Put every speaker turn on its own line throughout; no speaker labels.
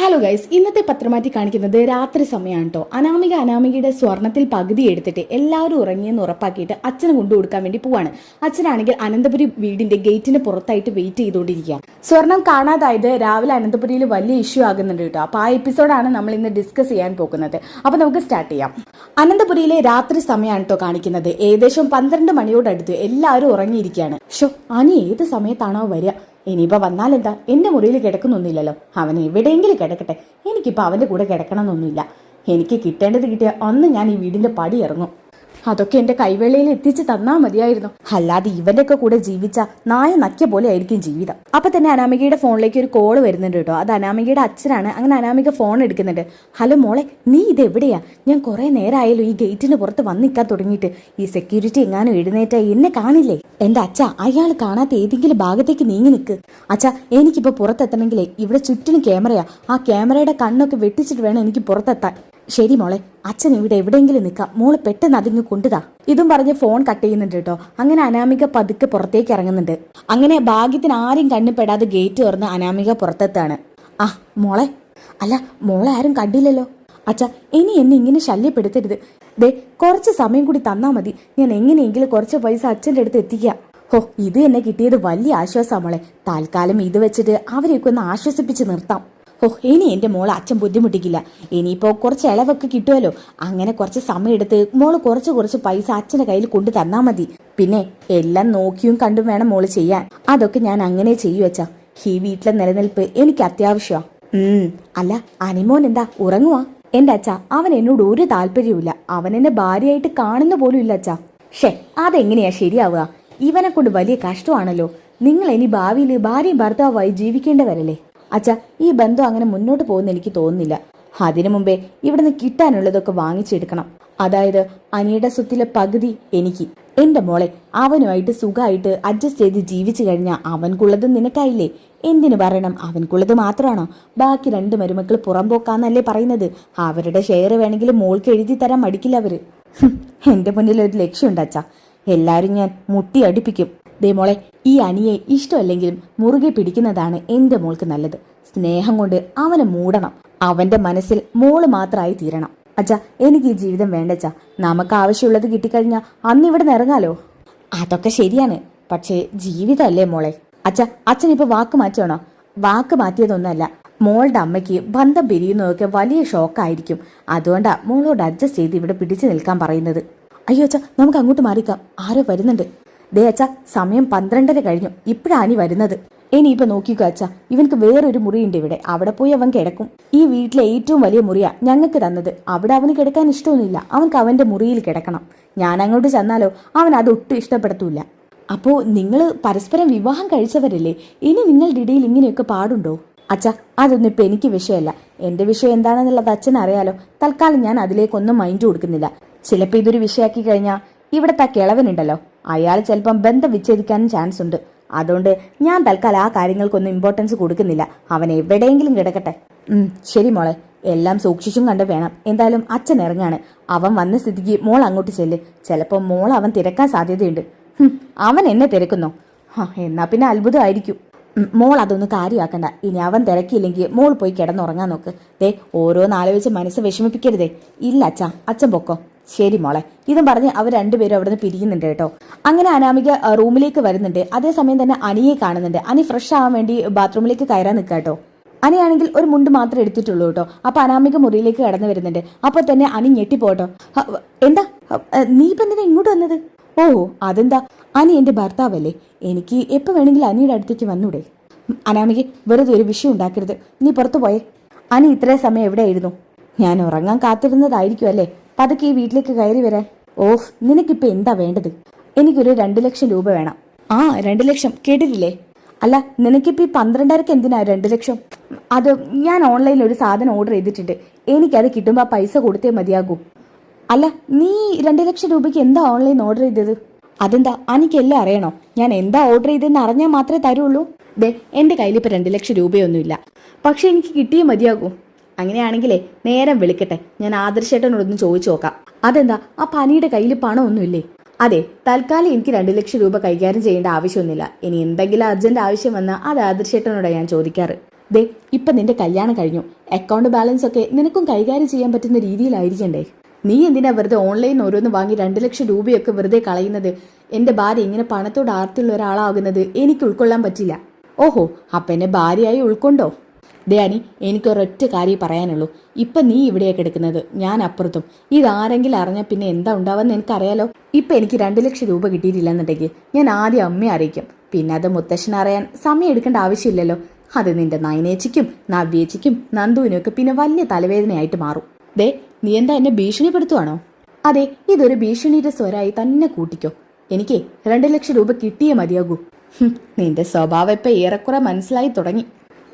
Hello guys ഇന്നത്തെ പത്രമാറ്റി കാണിക്കുന്നത് രാത്രി സമയമാണ് കേട്ടോ അനാമിക അനാമികയുടെ സ്വർണത്തിൽ പകുതി എടുത്തിട്ട് എല്ലാവരും ഉറങ്ങിയെന്ന് ഉറപ്പാക്കിയിട്ട് അച്ഛനെ കൊണ്ടു കൊടുക്കാൻ വേണ്ടി പോവാണ്. അച്ഛനാണെങ്കിൽ അനന്തപുരി വീടിന്റെ ഗേറ്റിന് പുറത്തായിട്ട് വെയിറ്റ് ചെയ്തുകൊണ്ടിരിക്കുക. സ്വർണം കാണാതായത് രാവിലെ അനന്തപുരിയിൽ വലിയ ഇഷ്യൂ ആകുന്നുണ്ട് കേട്ടോ അപ്പൊ ആ എപ്പിസോഡാണ് നമ്മൾ ഇന്ന് ഡിസ്കസ് ചെയ്യാൻ പോകുന്നത്. അപ്പൊ നമുക്ക് സ്റ്റാർട്ട് ചെയ്യാം. അനന്തപുരിയിലെ രാത്രി സമയമാണ് കേട്ടോ കാണിക്കുന്നത്. ഏകദേശം പന്ത്രണ്ട് മണിയോടടുത്ത് എല്ലാവരും ഉറങ്ങിയിരിക്കുകയാണ്. ഷോ അനി ഏത് സമയത്താണോ വരിക? ഇനിയിപ്പോ വന്നാലെന്താ എന്റെ മുറിയിൽ കിടക്കുന്നൊന്നുമില്ലല്ലോ. അവൻ എവിടെയെങ്കിലും കിടക്കട്ടെ. എനിക്കിപ്പോൾ അവന്റെ കൂടെ കിടക്കണമെന്നൊന്നുമില്ല. എനിക്ക് കിട്ടേണ്ടത് കിട്ടിയ അന്ന് ഞാൻ ഈ വീടിന്റെ പടി ഇറങ്ങും. അതൊക്കെ എന്റെ കൈവേളയിൽ എത്തിച്ച് തന്നാ മതിയായിരുന്നു. അല്ലാതെ ഇവന്റെ ഒക്കെ കൂടെ ജീവിച്ച നായ നക്കിയ പോലെ ആയിരിക്കും ജീവിതം. അപ്പൊ തന്നെ അനാമികയുടെ ഫോണിലേക്ക് ഒരു കോൾ വരുന്നുണ്ട് കേട്ടോ. അത് അനാമികയുടെ അച്ഛനാണ്. അങ്ങനെ അനാമിക ഫോൺ എടുക്കുന്നുണ്ട്. ഹലോ മോളെ നീ ഇത് എവിടെയാ? ഞാൻ കുറെ നേരമായാലും ഈ ഗേറ്റിന് പുറത്ത് വന്നിക്കാൻ തുടങ്ങിയിട്ട്. ഈ സെക്യൂരിറ്റി എങ്ങാനും എഴുന്നേറ്റ എന്നെ കാണില്ലേ? എന്റെ അച്ഛ അയാൾ കാണാത്ത ഏതെങ്കിലും ഭാഗത്തേക്ക് നീങ്ങി നിൽക്ക് അച്ഛ എനിക്കിപ്പോ പുറത്തെത്തണമെങ്കിലേ ഇവിടെ ചുറ്റിനും ക്യാമറയാ ആ ക്യാമറയുടെ കണ്ണൊക്കെ വെട്ടിച്ചിട്ട് വേണം എനിക്ക് പുറത്തെത്താൻ. ശരി മോളെ അച്ഛൻ ഇവിടെ എവിടെയെങ്കിലും നിൽക്കാം. മോൾ പെട്ടെന്ന് അതിങ്ങ് കൊണ്ടുതാ. ഇതും പറഞ്ഞ് ഫോൺ കട്ട് ചെയ്യുന്നുണ്ട് കേട്ടോ. അങ്ങനെ അനാമിക പതുക്കെ പുറത്തേക്ക് ഇറങ്ങുന്നുണ്ട്. അങ്ങനെ ഭാഗ്യത്തിന് ആരും കണ്ണുപെടാതെ ഗേറ്റ് തുറന്ന് അനാമിക പുറത്തെത്താണ്. ആ മോളെ. അല്ല മോളെ ആരും കണ്ടില്ലല്ലോ. അച്ഛ ഇനി എന്നെ ഇങ്ങനെ ശല്യപ്പെടുത്തരുത്. ദേ കുറച്ച് സമയം കൂടി തന്നാ മതി. ഞാൻ എങ്ങനെയെങ്കിലും കുറച്ച് പൈസ അച്ഛന്റെ അടുത്ത് എത്തിക്കാം. ഹോ ഇത് എന്നെ കിട്ടിയത് വലിയ ആശ്വാസമാണ് മോളെ. തൽക്കാലം ഇത് വെച്ചിട്ട് അവരെയൊക്കെ ഒന്ന് ആശ്വസിപ്പിച്ച് നിർത്താം. ഓ ഇനി എന്റെ മോളെ അച്ഛൻ ബുദ്ധിമുട്ടിക്കില്ല. ഇനിയിപ്പോൾ കുറച്ച് ഇളവൊക്കെ കിട്ടുമല്ലോ അങ്ങനെ കുറച്ച് സമയം എടുത്ത് മോൾ കുറച്ച് കുറച്ച് പൈസ അച്ഛന്റെ കയ്യിൽ കൊണ്ടു തന്നാൽ മതി. പിന്നെ എല്ലാം നോക്കിയും കണ്ടും വേണം മോൾ ചെയ്യാൻ. അതൊക്കെ ഞാൻ അങ്ങനെ ചെയ്യൂ ഈ വീട്ടിലെ നിലനിൽപ്പ് എനിക്ക് അത്യാവശ്യമാ ഉം അല്ല അനിമോൻ എന്താ ഉറങ്ങുവാ? എന്റെ അച്ഛാ അവൻ എന്നോട് ഒരു താല്പര്യവുമില്ല. അവൻ എന്നെ ഭാര്യയായിട്ട് കാണുന്ന പോലും ഇല്ല അച്ഛാ. ഷേ അതെങ്ങനെയാ ശരിയാവുക? ഇവനെ കൊണ്ട് വലിയ കഷ്ടമാണല്ലോ. നിങ്ങൾ ഇനി ഭാവിയിൽ ഭാര്യയും ഭർത്താവായി ജീവിക്കേണ്ടവരല്ലേ? അച്ഛ ഈ ബന്ധം അങ്ങനെ മുന്നോട്ട് പോകുന്ന എനിക്ക് തോന്നുന്നില്ല. അതിനു മുമ്പേ ഇവിടുന്ന് കിട്ടാനുള്ളതൊക്കെ വാങ്ങിച്ചെടുക്കണം. അതായത് അനിയുടെ സ്വത്തിലെ പകുതി എനിക്ക്. എന്റെ മോളെ അവനുമായിട്ട് സുഖമായിട്ട് അഡ്ജസ്റ്റ് ചെയ്ത് ജീവിച്ചു കഴിഞ്ഞാൽ അവൻകുള്ളത് നിനക്കായില്ലേ? എന്തിനു പറയണം? അവൻകുള്ളത് മാത്രമാണോ? ബാക്കി രണ്ട് മരുമക്കൾ പുറംപോക്കാന്നല്ലേ പറയുന്നത്. അവരുടെ ഷെയർ വേണമെങ്കിൽ മോൾക്ക് എഴുതി തരാൻ മടിക്കില്ല അവർ. എന്റെ മുന്നിൽ ഒരു ലക്ഷ്യമുണ്ട് അച്ഛാ. എല്ലാരും ഞാൻ മുട്ടി അടുപ്പിക്കും. ദേ മോളെ ഈ അനിയെ ഇഷ്ടമല്ലെങ്കിലും മുറുകെ പിടിക്കുന്നതാണ് എന്റെ മോൾക്ക് നല്ലത്. സ്നേഹം കൊണ്ട് അവനെ മൂടണം. അവന്റെ മനസ്സിൽ മോൾ മാത്രമായി തീരണം. അച്ഛാ എനിക്ക് ഈ ജീവിതം വേണ്ടച്ച നമുക്ക് ആവശ്യമുള്ളത് കിട്ടിക്കഴിഞ്ഞാൽ അന്ന് ഇവിടെ നിറങ്ങാലോ അതൊക്കെ ശരിയാണ്. പക്ഷേ ജീവിതമല്ലേ മോളെ? അച്ഛ അച്ഛൻ ഇപ്പൊ വാക്ക് മാറ്റണോ വാക്ക് മാറ്റിയതൊന്നുമല്ല. മോളുടെ അമ്മയ്ക്ക് ബന്ധം പിരിയുന്നതൊക്കെ വലിയ ഷോക്കായിരിക്കും. അതുകൊണ്ടാ മോളോട് അഡ്ജസ്റ്റ് ചെയ്ത് ഇവിടെ പിടിച്ചു നിൽക്കാൻ പറയുന്നത്. അയ്യോ അച്ഛാ നമുക്ക് അങ്ങോട്ട് മാറിക്കാം. ആരോ വരുന്നുണ്ട്. ദേ അച്ഛ സമയം പന്ത്രണ്ടര കഴിഞ്ഞു. ഇപ്പോഴാണ് വരുന്നത്. ഇനിയിപ്പോ നോക്കിക്കോ അച്ഛ ഇവനക്ക് വേറൊരു മുറിയുണ്ട് ഇവിടെ. അവിടെ പോയി അവൻ കിടക്കും. ഈ വീട്ടിലെ ഏറ്റവും വലിയ മുറിയാ ഞങ്ങൾക്ക് തന്നത്. അവിടെ അവന് കിടക്കാൻ ഇഷ്ടമൊന്നുമില്ല. അവൻക്ക് അവന്റെ മുറിയിൽ കിടക്കണം. ഞാൻ അങ്ങോട്ട് ചെന്നാലോ അവൻ അത് ഒട്ടും ഇഷ്ടപ്പെടുത്തൂല. അപ്പോ നിങ്ങൾ പരസ്പരം വിവാഹം കഴിച്ചവരല്ലേ? ഇനി നിങ്ങളുടെ ഇടയിൽ ഇങ്ങനെയൊക്കെ പാടുണ്ടോ? അച്ഛ അതൊന്നും ഇപ്പൊ എനിക്ക് വിഷയമല്ല. എന്റെ വിഷയം എന്താണെന്നുള്ളത് അച്ഛൻ അറിയാലോ. തൽക്കാലം ഞാൻ അതിലേക്കൊന്നും മൈൻഡ് കൊടുക്കുന്നില്ല. ചിലപ്പോ ഇതൊരു വിഷയാക്കി കഴിഞ്ഞാൽ ഇവിടത്തെ കിളവനുണ്ടല്ലോ അയാൾ ചിലപ്പം ബന്ധം വിച്ഛേദിക്കാനും ചാൻസ് ഉണ്ട്. അതുകൊണ്ട് ഞാൻ തൽക്കാലം ആ കാര്യങ്ങൾക്കൊന്നും ഇമ്പോർട്ടൻസ് കൊടുക്കുന്നില്ല. അവൻ എവിടെയെങ്കിലും കിടക്കട്ടെ. ശരി മോളെ. എല്ലാം സൂക്ഷിച്ചും കണ്ട് വേണം. എന്തായാലും അച്ഛൻ ഇറങ്ങാണ്. അവൻ വന്ന സ്ഥിതിക്ക് മോൾ അങ്ങോട്ട് ചെല്ല്. ചിലപ്പോൾ മോൾ അവൻ തിരക്കാൻ സാധ്യതയുണ്ട്. അവൻ എന്നെ തിരക്കുന്നോ. എന്നാ പിന്നെ അത്ഭുതമായിരിക്കും. മോൾ അതൊന്ന് കാര്യമാക്കണ്ട. ഇനി അവൻ തിരക്കിയില്ലെങ്കിൽ മോൾ പോയി കിടന്നുറങ്ങാൻ നോക്ക്. ദേ ഓരോന്നാലോചിച്ച് മനസ്സ് വിഷമിപ്പിക്കരുതേ. ഇല്ല അച്ഛ അച്ഛൻ പൊക്കോ. ശരി മോളെ. ഇതും പറഞ്ഞ് അവർ രണ്ടുപേരും അവിടുന്ന് പിരിയുന്നുണ്ട് കേട്ടോ. അങ്ങനെ അനാമിക റൂമിലേക്ക് വരുന്നുണ്ട്. അതേസമയം തന്നെ അനിയെ കാണുന്നുണ്ട്. അനി ഫ്രഷ് ആവാൻ വേണ്ടി ബാത്റൂമിലേക്ക് കയറാൻ നിൽക്കുക കേട്ടോ. അനിയാണെങ്കിൽ ഒരു മുണ്ട് മാത്രമേ എടുത്തിട്ടുള്ളൂ കേട്ടോ. അപ്പൊ അനാമിക മുറിയിലേക്ക് കടന്നു വരുന്നുണ്ട്. അപ്പൊ തന്നെ അനി ഞെട്ടിപ്പോട്ടോ. എന്താ? നീ ഇപ്പൊ എന്തിനാ ഇങ്ങോട്ട് വന്നത്? ഓ അതെന്താ? അനി എന്റെ ഭർത്താവല്ലേ. എനിക്ക് എപ്പോ വേണമെങ്കിലും അനിയുടെ അടുത്തേക്ക് വന്നൂടെ. അനാമിക വെറുതെ ഒരു വിഷയം ഉണ്ടാക്കരുത്. നീ പുറത്തു പോയേ. അനി ഇത്രയും സമയം എവിടെയായിരുന്നു? ഞാൻ ഉറങ്ങാൻ കാത്തിരുന്നതായിരിക്കും അല്ലേ പതുക്കെ ഈ വീട്ടിലേക്ക് കയറി വരാൻ. ഓഹ് നിനക്കിപ്പോ എന്താ വേണ്ടത്? എനിക്കൊരു രണ്ട് ലക്ഷം രൂപ വേണം. ആ രണ്ട് ലക്ഷം. കേട്ടിട്ടില്ലേ? അല്ല നിനക്കിപ്പോ ഈ പന്ത്രണ്ടരക്ക് എന്തിനാ രണ്ട് ലക്ഷം? അത് ഞാൻ ഓൺലൈനിൽ ഒരു സാധനം ഓർഡർ ചെയ്തിട്ടുണ്ട്. എനിക്കത് കിട്ടുമ്പോൾ ആ പൈസ കൊടുത്തേ മതിയാകൂ. അല്ല നീ രണ്ട് ലക്ഷം രൂപയ്ക്ക് എന്താ ഓൺലൈൻ ഓർഡർ ചെയ്തത്? അതെന്താ എനിക്കെല്ലാം അറിയണോ? ഞാൻ എന്താ ഓർഡർ ചെയ്തതെന്ന് അറിഞ്ഞാൽ മാത്രമേ തരുള്ളൂ? ദേ എന്റെ കയ്യിൽ ഇപ്പോൾ രണ്ട് ലക്ഷം രൂപയൊന്നുമില്ല. പക്ഷെ എനിക്ക് കിട്ടിയേ മതിയാകൂ. അങ്ങനെയാണെങ്കിലേ നേരം വിളിക്കട്ടെ. ഞാൻ ആദർശേട്ടനോടൊന്ന് ചോദിച്ചു നോക്കാം. അതെന്താ? ആ പനിയുടെ കയ്യിൽ പണമൊന്നുമില്ലേ? അതെ തൽക്കാലം എനിക്ക് രണ്ട് ലക്ഷം രൂപ കൈകാര്യം ചെയ്യേണ്ട ആവശ്യമൊന്നുമില്ല. ഇനി എന്തെങ്കിലും അർജന്റ് ആവശ്യം വന്നാൽ അത് ആദർശേട്ടനോടാണ് ഞാൻ ചോദിക്കാറ്. ദേ ഇപ്പൊ നിന്റെ കല്യാണം കഴിഞ്ഞു. അക്കൗണ്ട് ബാലൻസ് ഒക്കെ നിനക്കും കൈകാര്യം ചെയ്യാൻ പറ്റുന്ന രീതിയിലായിരിക്കണ്ടേ? നീ എന്തിനാ വെറുതെ ഓൺലൈൻ ഓരോന്ന് വാങ്ങി രണ്ട് ലക്ഷം രൂപയൊക്കെ വെറുതെ കളയുന്നത്? എന്റെ ഭാര്യ ഇങ്ങനെ പണത്തോട് ആർത്തിയുള്ള ഒരാളാകുന്നത് എനിക്ക് ഉൾക്കൊള്ളാൻ പറ്റില്ല. ഓഹോ അപ്പൊ എന്നെ ഭാര്യയായി ഉൾക്കൊണ്ടോ? ദയാനി എനിക്കൊരൊറ്റ കാര്യം പറയാനുള്ളൂ. ഇപ്പൊ നീ ഇവിടെയാ കിടക്കുന്നത് ഞാൻ അപ്പുറത്തും. ഇതാരെങ്കിലും അറിഞ്ഞാൽ പിന്നെ എന്താ ഉണ്ടാവുമെന്ന് എനിക്കറിയാലോ. ഇപ്പൊ എനിക്ക് രണ്ട് ലക്ഷം രൂപ കിട്ടിയിട്ടില്ലെന്നുണ്ടെങ്കിൽ ഞാൻ ആദ്യം അമ്മയെ അറിയിക്കും. പിന്നെ അത് മുത്തശ്ശനെ അറിയാൻ സമയം എടുക്കേണ്ട ആവശ്യമില്ലല്ലോ. അത് നിന്റെ നയനേച്ചിക്കും നവ്യേച്ചിക്കും നന്ദുവിനൊക്കെ പിന്നെ വലിയ തലവേദനയായിട്ട് മാറും. ദേ നീ എന്താ എന്നെ ഭീഷണിപ്പെടുത്തുവാണോ? അതെ ഇതൊരു ഭീഷണിയുടെ സ്വരായി തന്നെ കൂട്ടിക്കോ. എനിക്ക് രണ്ട് ലക്ഷം രൂപ കിട്ടിയേ മതിയാകൂ. നിന്റെ സ്വഭാവം ഇപ്പൊ ഏറെക്കുറെ മനസ്സിലായി തുടങ്ങി.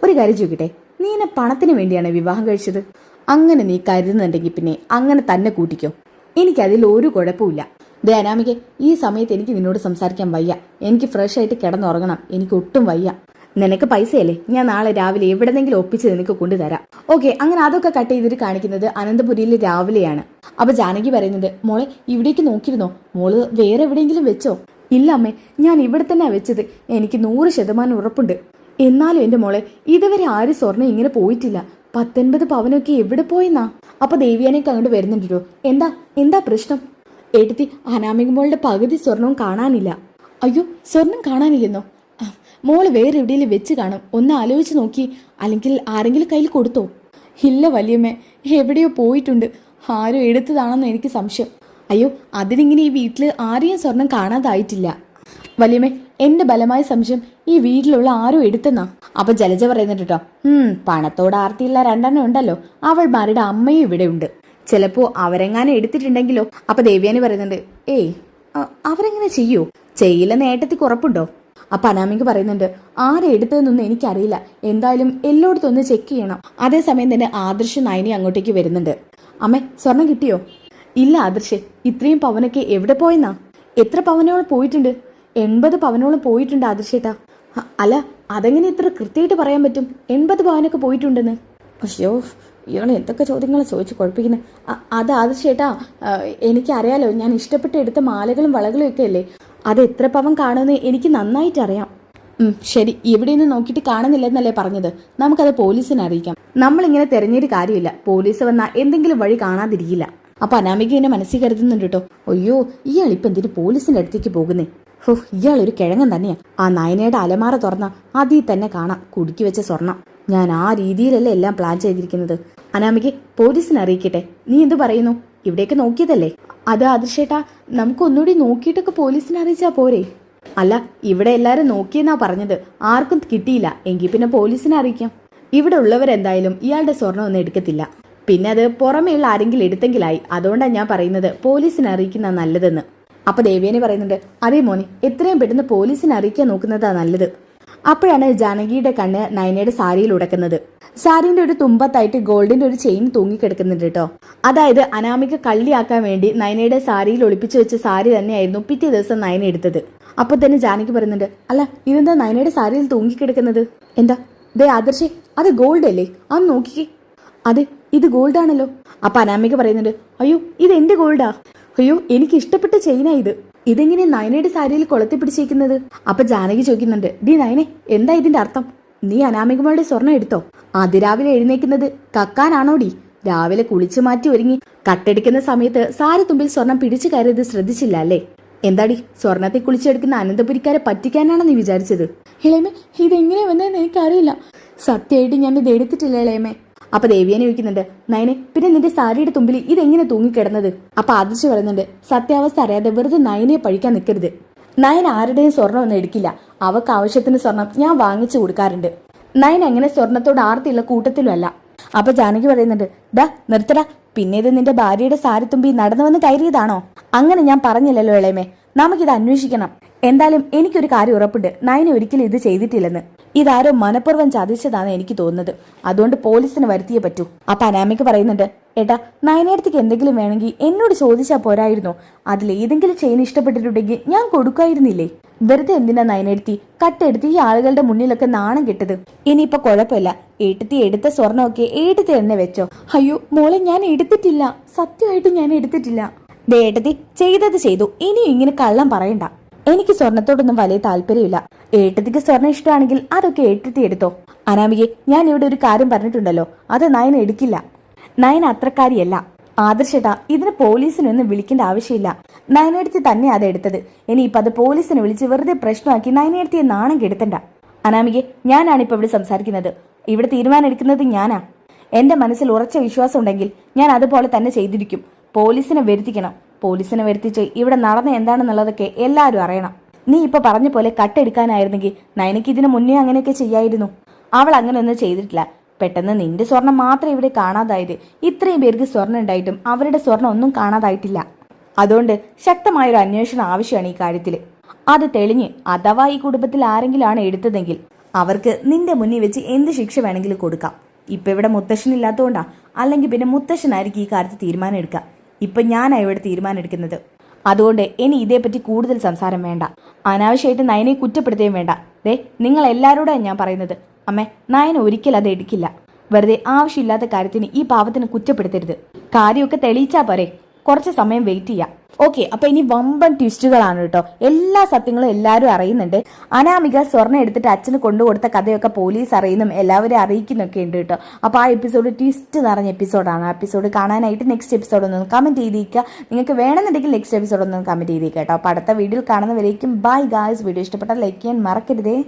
ഒരു കാര്യം ചോദിക്കട്ടെ? നീ എന്നെ പണത്തിന് വേണ്ടിയാണ് വിവാഹം കഴിച്ചത്. അങ്ങനെ നീ കരുതുന്നുണ്ടെങ്കിൽ പിന്നെ അങ്ങനെ തന്നെ കൂട്ടിക്കോ. എനിക്കതിൽ ഒരു കുഴപ്പമില്ല ദേ അനാമികെ ഈ സമയത്ത് എനിക്ക് നിന്നോട് സംസാരിക്കാൻ വയ്യ. എനിക്ക് ഫ്രഷ് ആയിട്ട് കിടന്നുറങ്ങണം. എനിക്ക് ഒട്ടും വയ്യ. നിനക്ക് പൈസയല്ലേ? ഞാൻ നാളെ രാവിലെ എവിടെന്നെങ്കിലും ഒപ്പിച്ച് നിനക്ക് കൊണ്ടുതരാം. ഓക്കെ അങ്ങനെ അതൊക്കെ കട്ട് ചെയ്തിട്ട് കാണിക്കുന്നത് അനന്തപുരിയിൽ രാവിലെയാണ്. അപ്പൊ ജാനകി പറയുന്നത് മോളെ ഇവിടേക്ക് നോക്കിയിരുന്നോ? മോൾ വേറെ എവിടെയെങ്കിലും വെച്ചോ? ഇല്ല അമ്മേ ഞാൻ ഇവിടെ തന്നെ വെച്ചത്. എനിക്ക് നൂറ് ശതമാനം ഉറപ്പുണ്ട്. എന്നാലും എന്റെ മോളെ ഇതുവരെ ആര് സ്വർണം ഇങ്ങനെ പോയിട്ടില്ല? പത്തൊൻപത് പവനൊക്കെ എവിടെ പോയെന്നാ? അപ്പൊ ദേവിയാനൊക്കെ അങ്ങോട്ട് വരുന്നുണ്ടോ എന്താ എന്താ പ്രശ്നം? എടുത്തി അനാമിക മോളുടെ പകുതി സ്വർണവും കാണാനില്ല. അയ്യോ സ്വർണം കാണാനില്ലെന്നോ? മോൾ വേറെ എവിടെയെങ്കിലും വെച്ച് കാണും. ഒന്ന് ആലോചിച്ച് നോക്കി. അല്ലെങ്കിൽ ആരെങ്കിലും കയ്യിൽ കൊടുത്തോ? ഇല്ല വലിയമ്മേ എവിടെയോ പോയിട്ടുണ്ട്. ആരോ എടുത്തതാണെന്ന് എനിക്ക് സംശയം. അയ്യോ അതിനിങ്ങനെ ഈ വീട്ടിൽ ആരെയും സ്വർണം കാണാതായിട്ടില്ല. വല്യമ്മേ എന്റെ ബലമായ സംശയം ഈ വീട്ടിലുള്ള ആരോ എടുത്തെന്നാ? അപ്പൊ ജലജ പറയുന്നുണ്ട് കേട്ടോ ഉം പണത്തോട് ആർത്തിയുള്ള രണ്ടെണ്ണം ഉണ്ടല്ലോ. അവൾമാരുടെ അമ്മയും ഇവിടെ ഉണ്ട്. ചിലപ്പോ അവരെങ്ങാനും എടുത്തിട്ടുണ്ടെങ്കിലോ? അപ്പൊ ദേവ്യാനി പറയുന്നുണ്ട് ഏയ് അവരെങ്ങനെ ചെയ്യൂ? ചെയ്യില്ല നേട്ടത്തിൽ കുറപ്പുണ്ടോ അപ്പൊ അനാമിക പറയുന്നുണ്ട് ആരെ എടുത്തതെന്നൊന്നും എനിക്കറിയില്ല. എന്തായാലും എല്ലായിടത്തും ഒന്ന് ചെക്ക് ചെയ്യണം. അതേസമയം തന്നെ ആദർശ നയനി അങ്ങോട്ടേക്ക് വരുന്നുണ്ട്. അമ്മേ സ്വർണം കിട്ടിയോ? ഇല്ല ആദർശ് ഇത്രയും പവനൊക്കെ എവിടെ പോയെന്നാ? എത്ര പവനോളം പോയിട്ടുണ്ട്? എൺപത് പവനോളം പോയിട്ടുണ്ട് ആദർശേട്ടാ അല്ല അതെങ്ങനെ ഇത്ര കൃത്യമായിട്ട് പറയാൻ പറ്റും? എൺപത് പവനൊക്കെ പോയിട്ടുണ്ടെന്ന്. അയ്യോ ഇയാൾ എന്തൊക്കെ ചോദ്യങ്ങൾ ചോദിച്ച് കുഴപ്പിക്കുന്നത് അത് ആദർശേട്ടാ എനിക്കറിയാലോ ഞാൻ ഇഷ്ടപ്പെട്ട് എടുത്ത മാലകളും വളകളും ഒക്കെ അല്ലേ? അത് എത്ര പവൻ കാണുമെന്ന് എനിക്ക് നന്നായിട്ട് അറിയാം. ഉം, ശരി ഇവിടെ നിന്ന് നോക്കിയിട്ട് കാണുന്നില്ലെന്നല്ലേ പറഞ്ഞത്. നമുക്കത് പോലീസിനെ അറിയിക്കാം. നമ്മളിങ്ങനെ തെരഞ്ഞെടുത്ത് കാര്യമില്ല. പോലീസ് വന്നാൽ എന്തെങ്കിലും വഴി കാണാതിരിക്കില്ല. അപ്പൊ അനാമിക എന്നെ മനസ്സിൽ കരുതുന്നുണ്ട് കേട്ടോ. അയ്യോ ഇയാൾ ഇപ്പൊ എന്തിനു പോലീസിന്റെ അടുത്തേക്ക് പോകുന്നേ? ഹോ ഇയാൾ ഒരു കിഴങ്ങൻ തന്നെയാ. ആ നയനയുടെ അലമാറ തുറന്ന അതിൽ തന്നെ കാണാം കുടുക്കി വെച്ച സ്വർണം. ഞാൻ ആ രീതിയിലല്ലേ എല്ലാം പ്ലാൻ ചെയ്തിരിക്കുന്നത്. അനാമിക്ക് പോലീസിനെ അറിയിക്കട്ടെ. നീ എന്തു പറയുന്നു? ഇവിടേക്ക് നോക്കിയതല്ലേ? അത് അതിർഷേട്ടാ നമുക്ക് ഒന്നുകൂടി നോക്കിയിട്ടൊക്കെ പോലീസിനെ അറിയിച്ചാ പോരെ. അല്ല ഇവിടെ എല്ലാരും നോക്കിയെന്നാ പറഞ്ഞത്. ആർക്കും കിട്ടിയില്ല. എങ്കിൽ പിന്നെ പോലീസിനെ അറിയിക്കാം. ഇവിടെ ഉള്ളവരെന്തായാലും ഇയാളുടെ സ്വർണം ഒന്നും എടുക്കത്തില്ല. പിന്നെ അത് പുറമേയുള്ള ആരെങ്കിലും എടുത്തെങ്കിലായി. അതുകൊണ്ടാണ് ഞാൻ പറയുന്നത് പോലീസിനെ അറിയിക്കുന്ന നല്ലതെന്ന്. അപ്പൊ ദേവേനെ പറയുന്നുണ്ട് അതേ മോനെ എത്രയും പെട്ടെന്ന് പോലീസിനെ അറിയിക്കാൻ നോക്കുന്നതാ നല്ലത്. അപ്പോഴാണ് ജാനകിയുടെ കണ്ണ് നയനയുടെ സാരിയിൽ ഉടക്കുന്നത്. സാരിന്റെ ഒരു തുമ്പത്തായിട്ട് ഗോൾഡിന്റെ ഒരു ചെയിൻ തൂങ്ങിക്കിടക്കുന്നുണ്ട് കേട്ടോ. അതായത് അനാമിക കള്ളിയാക്കാൻ വേണ്ടി നയനയുടെ സാരിയിൽ ഒളിപ്പിച്ചു വെച്ച സാരി തന്നെയായിരുന്നു പിറ്റേ ദിവസം നയന എടുത്തത്. അപ്പൊ തന്നെ ജാനകി പറയുന്നുണ്ട് അല്ല ഇതെന്താ നയനയുടെ സാരിയിൽ തൂങ്ങിക്കിടക്കുന്നത്? എന്താ? ദേ ആദർശേ അത് ഗോൾഡ് അല്ലേ? ആ നോക്കിക്കേ. അതെ ഇത് ഗോൾഡ് ആണല്ലോ അപ്പൊ അനാമിക പറയുന്നുണ്ട് അയ്യോ ഇത് എന്റെ ഗോൾഡാ. അയ്യോ എനിക്ക് ഇഷ്ടപ്പെട്ട ചെയിനാ ഇത്. ഇതെങ്ങനെ നയനയുടെ സാരിയിൽ കൊളത്തി പിടിച്ചേക്കുന്നത്? അപ്പൊ ജാനകി ചോദിക്കുന്നുണ്ട് ഡി നയനെ എന്താ ഇതിന്റെ അർത്ഥം? നീ അനാമികമ്മയുടെ സ്വർണം എടുത്തോ? അതിരാവിലെ എഴുന്നേക്കുന്നത് കക്കാനാണോ ഡി? രാവിലെ കുളിച്ചു മാറ്റി ഒരുങ്ങി കട്ടെടുക്കുന്ന സമയത്ത് സാരി തുമ്പിൽ സ്വർണം പിടിച്ചു കയറിയത് ശ്രദ്ധിച്ചില്ല അല്ലേ? എന്താടി സ്വർണത്തെ കുളിച്ചെടുക്കുന്ന അനന്തപുരിക്കാരെ പറ്റിക്കാനാണ് നീ വിചാരിച്ചത്? ഇളയമേ ഇതെങ്ങനെ വന്നതെന്ന് എനിക്കറിയില്ല. സത്യമായിട്ട് ഞാൻ ഇത് എടുത്തിട്ടില്ല ഇളയമേ അപ്പൊ ദേവിയനെ ചോദിക്കുന്നുണ്ട് നയനെ പിന്നെ നിന്റെ സാരിയുടെ തുമ്പിൽ ഇതെങ്ങനെ തൂങ്ങിക്കിടന്നത്? അപ്പൊ ആദർശ് പറയുന്നുണ്ട് സത്യാവസ്ഥ അറിയാതെ വെറുതെ നയനെ പഴിക്കാൻ നിൽക്കരുത് നയൻ ആരുടെയും സ്വർണം ഒന്നും എടുക്കില്ല. അവക്ക് ആവശ്യത്തിന് സ്വർണം ഞാൻ വാങ്ങിച്ചു കൊടുക്കാറുണ്ട്. നയൻ അങ്ങനെ സ്വർണത്തോട് ആർത്തിയുള്ള കൂട്ടത്തിലും അല്ല അപ്പൊ ജാനകി പറയുന്നുണ്ട് ഡാ നിർത്തടാ. പിന്നെ ഇത് നിന്റെ ഭാര്യയുടെ സാരി തുമ്പി നടന്നു വന്ന് കയറിയതാണോ? അങ്ങനെ ഞാൻ പറഞ്ഞില്ലല്ലോ ഇളയമേ. നമുക്കിത് അന്വേഷിക്കണം. എന്തായാലും എനിക്കൊരു കാര്യം ഉറപ്പുണ്ട്. നയന ഒരിക്കലും ഇത് ചെയ്തിട്ടില്ലെന്ന്. ഇതാരോ മനഃപൂർവം ചതിച്ചതാണ് എനിക്ക് തോന്നുന്നത്. അതുകൊണ്ട് പോലീസിന് വരുത്തിയേ പറ്റൂ. അപ്പൊ അനാമിക്ക് പറയുന്നുണ്ട് ഏട്ടാ നയനേടത്തേക്ക് എന്തെങ്കിലും വേണമെങ്കിൽ എന്നോട് ചോദിച്ചാൽ പോരായിരുന്നു. അതിൽ ഏതെങ്കിലും ചെയിൻ ഇഷ്ടപ്പെട്ടിട്ടുണ്ടെങ്കിൽ ഞാൻ കൊടുക്കായിരുന്നില്ലേ? വെറുതെ എന്തിനാ നയനെടുത്തി കട്ടെടുത്ത് ഈ ആളുകളുടെ മുന്നിലൊക്കെ നാണം കിട്ടത്? ഇനിയിപ്പൊ കുഴപ്പമില്ല. ഏട്ടത്തി എടുത്ത സ്വർണമൊക്കെ ഏട്ടത്തി തന്നെ വെച്ചോ. അയ്യോ മോളെ ഞാൻ എടുത്തിട്ടില്ല. സത്യമായിട്ട് ഞാൻ എടുത്തിട്ടില്ല. ദേ ഏട്ടത്തി ചെയ്തത് ചെയ്തു. ഇനിയും ഇങ്ങനെ കള്ളം പറയണ്ട. എനിക്ക് സ്വർണത്തോടൊന്നും വലിയ താല്പര്യമില്ല. ഏട്ടത്തിക്ക് സ്വർണം ഇഷ്ടമാണെങ്കിൽ അതൊക്കെ ഏട്ടത്തി എടുത്തോ. അനാമികെ ഞാൻ ഇവിടെ ഒരു കാര്യം പറഞ്ഞിട്ടുണ്ടല്ലോ. അത് നയൻ എടുക്കില്ല. നയൻ അത്രക്കാരിയല്ല. ആദർശേട്ടാ ഇതിന് പോലീസിനൊന്നും വിളിക്കേണ്ട ആവശ്യമില്ല. നയനെടുത്തി തന്നെ അത് എടുത്തത്. ഇനിയിപ്പോൾ അത് പോലീസിനെ വിളിച്ച് വെറുതെ പ്രശ്നമാക്കി നയനടുത്തിയെ നാണം കെടുത്തണ്ട. അനാമികെ ഞാനാണ് ഇപ്പോൾ ഇവിടെ സംസാരിക്കുന്നത്. ഇവിടെ തീരുമാനം എടുക്കുന്നത് ഞാനാ. എന്റെ മനസ്സിൽ ഉറച്ച വിശ്വാസം ഉണ്ടെങ്കിൽ ഞാൻ അതുപോലെ തന്നെ ചെയ്തിരിക്കും. പോലീസിനെ വരുത്തിക്കണം. പോലീസിനെ വരുത്തിച്ച് ഇവിടെ നടന്ന എന്താണെന്നുള്ളതൊക്കെ എല്ലാവരും അറിയണം. നീ ഇപ്പൊ പറഞ്ഞ പോലെ കട്ടെടുക്കാനായിരുന്നെങ്കിൽ നയനയ്ക്ക് ഇതിനു മുന്നേ അങ്ങനെയൊക്കെ ചെയ്യായിരുന്നു. അവൾ അങ്ങനെ ഒന്നും ചെയ്തിട്ടില്ല. പെട്ടെന്ന് നിന്റെ സ്വർണം മാത്രം ഇവിടെ കാണാതായത് ഇത്രയും പേർക്ക് സ്വർണം ഉണ്ടായിട്ടും അവരുടെ സ്വർണം ഒന്നും കാണാതായിട്ടില്ല. അതുകൊണ്ട് ശക്തമായൊരു അന്വേഷണം ആവശ്യമാണ് ഈ കാര്യത്തിൽ അത് തെളിഞ്ഞ് അഥവാ ഈ കുടുംബത്തിൽ ആരെങ്കിലാണ് എടുത്തതെങ്കിൽ അവർക്ക് നിന്റെ മുന്നിൽ വെച്ച് എന്ത് ശിക്ഷ വേണമെങ്കിലും കൊടുക്കാം. ഇപ്പൊ ഇവിടെ മുത്തശ്ശൻ ഇല്ലാത്തതുകൊണ്ടാ? അല്ലെങ്കിൽ പിന്നെ മുത്തശ്ശനായിരിക്കും ഈ കാര്യത്തിൽ തീരുമാനം എടുക്കുക. ഇപ്പൊ ഞാൻ ഇവിടെ തീരുമാനമെടുക്കുന്നത്. അതുകൊണ്ട് ഇനി ഇതേപ്പറ്റി കൂടുതൽ സംസാരം വേണ്ട. അനാവശ്യമായിട്ട് നയനെ കുറ്റപ്പെടുത്തുകയും വേണ്ട. ദേ നിങ്ങൾ എല്ലാവരോടാണ് ഞാൻ പറയുന്നത്. അമ്മേ നയന ഒരിക്കലും അത് എടുക്കില്ല. വെറുതെ ആവശ്യമില്ലാത്ത കാര്യത്തിന് ഈ പാവത്തിന് കുറ്റപ്പെടുത്തരുത്. കാര്യമൊക്കെ തെളിയിച്ചാ പോരെ. കുറച്ച് സമയം വെയിറ്റ് ചെയ്യാം. ഓക്കെ അപ്പൊ ഇനി വമ്പൻ ട്വിസ്റ്റുകളാണ് കേട്ടോ. എല്ലാ സത്യങ്ങളും എല്ലാവരും അറിയുന്നുണ്ട്. അനാമിക സ്വർണം എടുത്തിട്ട് അച്ഛന് കൊണ്ടുകൊടുത്ത കഥയൊക്കെ പോലീസ് അറിയുന്നും എല്ലാവരും അറിയിക്കുന്നൊക്കെ ഉണ്ട് കേട്ടോ. അപ്പൊ ആ എപ്പിസോഡ് ട്വിസ്റ്റ് നിറഞ്ഞ എപ്പിസോഡാണ് ആ എപ്പിസോഡ് കാണാനായിട്ട് നെക്സ്റ്റ് എപ്പിസോഡ് ഒന്ന് കമന്റ് ചെയ്തിരിക്കുക നിങ്ങൾക്ക് വേണമെന്നുണ്ടെങ്കിൽ നെക്സ്റ്റ് എപ്പിസോഡ് ഒന്ന് കമന്റ് ചെയ്തേക്കുക കേട്ടോ. അപ്പൊ അടുത്ത വീഡിയോയിൽ കാണുന്നവരേക്കും ബൈ ഗായ്സ് വീഡിയോ ഇഷ്ടപ്പെട്ടാൽ ലൈക്ക് ചെയ്യാൻ മറക്കരുതേ.